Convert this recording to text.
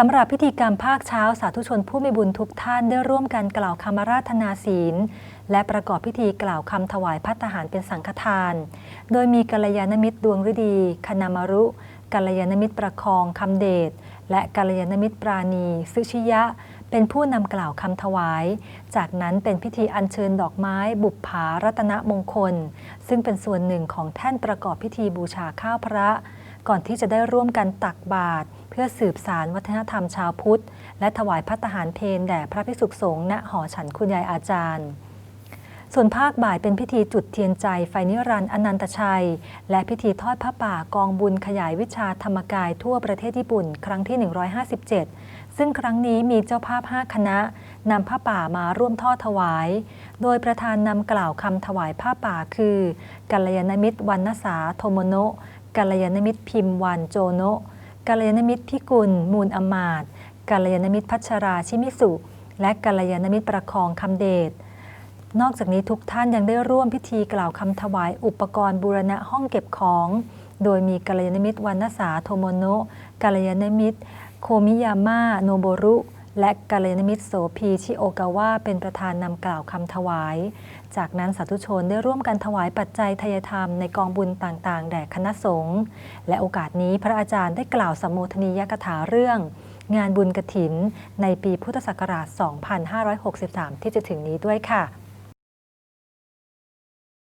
สำหรับพิธีกรรมภาคเช้าสาธุชนผู้มีบุญทุกท่านได้ร่วมกันกล่าวคำราธนาศีล และประกอบพิธีกล่าวคำถวายพัตตาหารเป็นสังฆทาน โดยมีกัลยาณมิตรดวงฤดี คณามารุกัลยาณมิตรประคองคำเดชและกัลยาณมิตรปราณีซึชิยะ เป็นผู้นำกล่าวคำถวาย จากนั้นเป็นพิธีอัญเชิญดอกไม้ บุปผารัตนมงคล ซึ่งเป็นส่วนหนึ่งของแท่นประกอบพิธีบูชาข้าวพระ ก่อนที่จะได้ร่วมกันตักบาตรเพื่อสืบสารวัฒนธรรมชาวพุทธ และถวายพัตตาหารเพนแด่พระภิกษุสงฆ์ณหอฉันคุณยายอาจารย์ ส่วนภาคบ่ายเป็นพิธีจุดเทียนใจไฟนิรันดร์อนันตชัย และพิธีทอดพระป่ากองบุญขยายวิชาธรรมกายทั่วประเทศญี่ปุ่น ครั้งที่ 157 ซึ่งครั้งนี้มีเจ้าภาพ 5 คณะนำผ้าป่ามาร่วมทอดถวาย โดยประธานนำกล่าวคำถวายผ้าป่าคือกัลยาณมิตรวรรณสาโทโมโนะกัลยาณมิตรพิมพ์วันโจโนะกัลยาณมิตรพิกุล มูลอมาตกัลยาณมิตรพัชราชิมิสุ และกัลยาณมิตรประคองคำเดช นอกจากนี้ทุกท่านยังได้ร่วมพิธีกล่าวคำถวายอุปกรณ์บูรณะห้องเก็บของ โดยมีกัลยาณมิตรวรรณสาโทโมโนะกัลยาณมิตร โคมิยาม่าโนโบรุ และกัลยาณมิตรโสพีชิโอกาวะเป็นประธานนำกล่าวคำถวาย จากนั้นสาธุชนได้ร่วมกันถวายปัจจัยทายธรรมในกองบุญต่างๆ แด่คณะสงฆ์และโอกาสนี้พระอาจารย์ได้กล่าวสัมโมทนียกถาเรื่องงานบุญกระถิน ในปีพุทธศักราช 2563 ที่จะถึงนี้ด้วยค่ะ